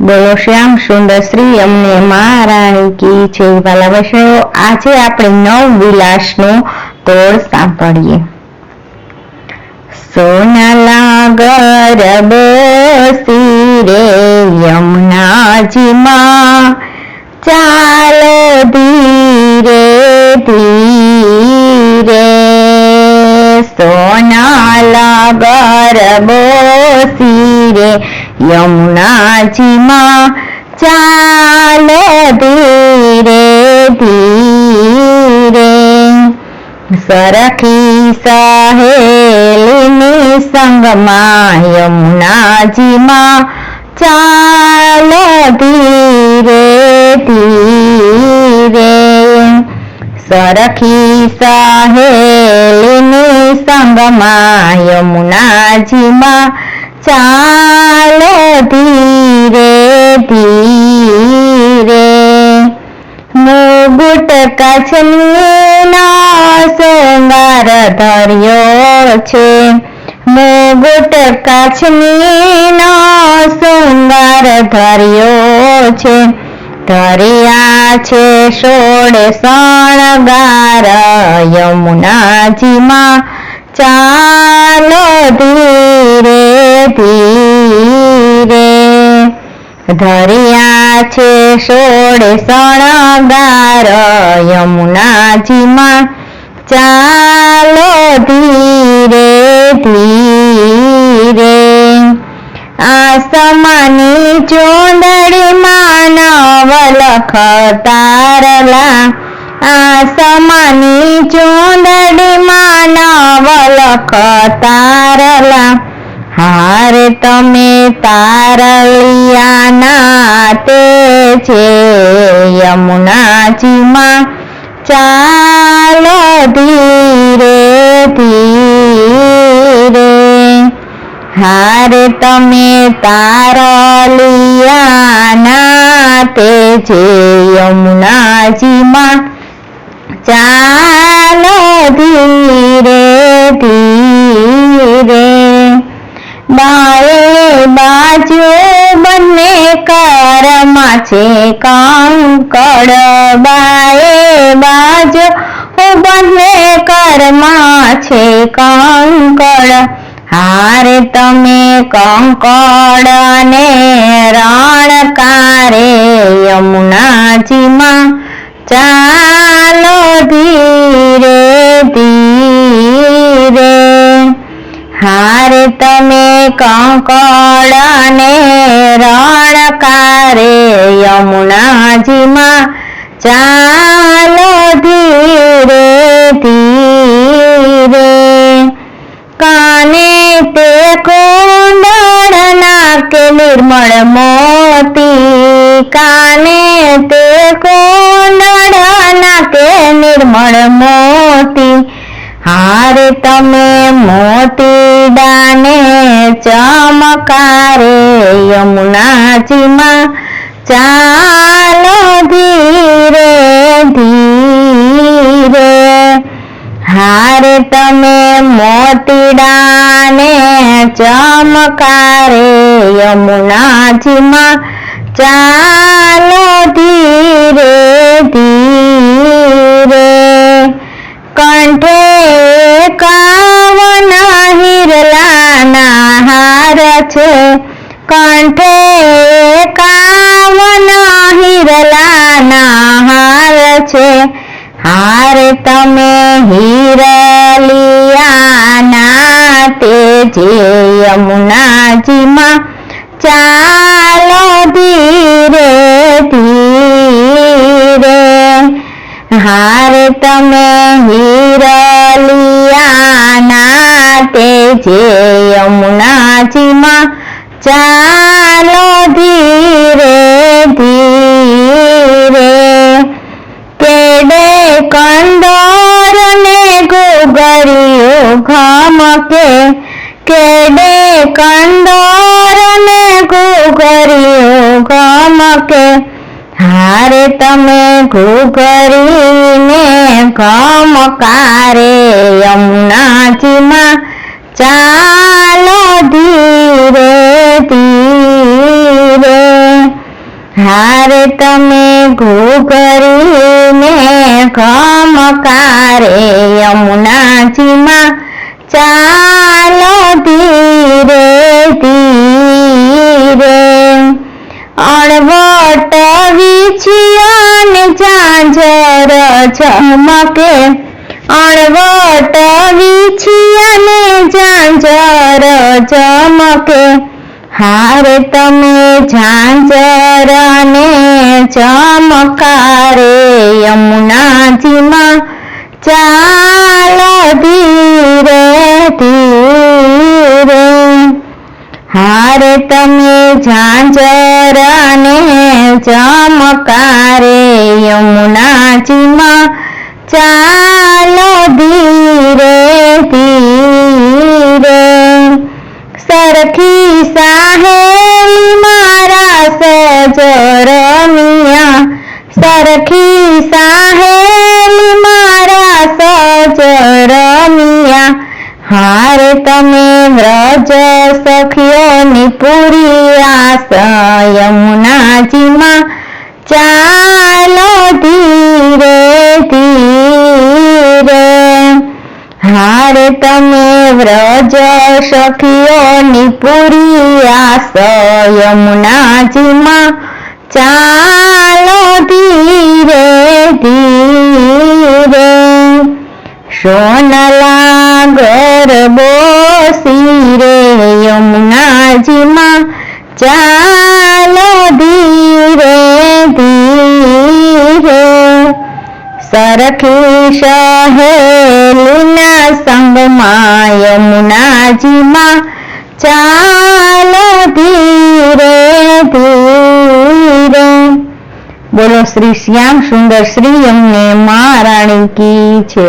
બોલો, શ્યામ સુંદર શ્રી, અમને મહારાણી કી છે વાલા વૈષ્ણવો આજે આપણે નવ વિલાસનો તોડ સાંભળીએ. સોનાલા ગરબ રે યમુનાજીમાં. ચાલો ધીરે ધીરે. સોનાલા ગરબો રે યમુનાજીમાં ચાલો ધીરે ધીરે સરખી સહેલીની સંગમાં યમુનાજીમાં ચાલો ધીરે ધીરે સરખી સહેલીની સંગમાં યમુનાજીમાં ચાલો ધીરે ધીરે. મુગુટ કચ્છના શૃંગાર ધર્યો છે. મુગુટ કચ્છનો શૃંગાર ધર્યો છે. ધર્યા છે સોળે શણગાર યમુનાજીમાં. ચાલો ધીરે ધીરે ધર્યા છે સોળે શણગાર, યમુનાજીમાં ચાલો ધીરે ધીરે આસમાની ચોંદડીમાં નવલખ તારલા આસમાની ચોંદડીમાં નવલખ તારલા હાર તમે તારલિયાના તે છે, યમુનાજીમાં ચાલો ધીરે ધીરે. હાર તમે તારલિયાના તે છે, યમુનાજીમાં ચાલો ધીરે ધીરે. બાજુ બંને કરમાં છે કંકડ. બાએ બાજુ બંને કરમાં છે કંકડ. હારે તમે કંકડ ને રણકારે યમુનાજીમાં ચાલો ધીરે ધીરે હાર તમે કંકડ ને રણકારે યમુનાજીમાં ચાલો ધીરે ધીરે. કાને તે કુંડળના કે નિર્મળ મોતી, કાને તે કુંડળ નાકે નિર્મળ મોતી હારે તમે મોટી દાને ચમકારે યમુનાજીમાં. ચાલો ધીરે ધીરે. હારે તમે મોતીડાને ચમકારે યમુનાજીમાં. ચાલો ધીરે ધીરે. છે કંઠે કાવના હિરલાના હાર છે. હાર તમે હિરલિયાના તે જે યમુનાજીમાં ચાલો ધીરે ધીરે. હાર તમે હિરલિયાના તે જે યમુનાજીમાં ચાલો ધીરે ધીરે કેડે કંદોર ને ગોગરિયો ઘમકે, કેડે કંદોર ને ગોગરિયો ઘમકે. હારે તમે ઘૂઘરીને ઘમકારે હારે તમે ઘૂઘરીને ખમકારે યમુનાજીમાં ચાલો ધીરે ધીરે. અણવટ વિછિયાને ઝાંઝર ઝમકે. અણવટ વિછિયાને ઝાંઝર ઝમકે. હારે તમે ઝાંઝરને ચમકારે યમુનાજીમાં ચાલો ધીરે ધીરે. હારે તમે ઝાંઝરને ચમકારે મારા સજરમિયા સરખી સાહેલી મારા સજરમિયા હારે તમે વ્રજ સખીઓની પૂરી આસ યમુનાજીમાં ચાલો ધીરે ધીરે. હારે તમે વ્રજ સખીઓની પૂરી આસ યમુનાજીમાં ચાલો ધીરે ધીરે સોનલા ગરબો રે યમુનાજીમાં ચાલો સરખી સહેલીના સંગમાં યમુનાજીમાં ચાલો ધીરે ધીરે. બોલો શ્રી શ્યામ સુંદર શ્રી અમને મહારાણી કી છે.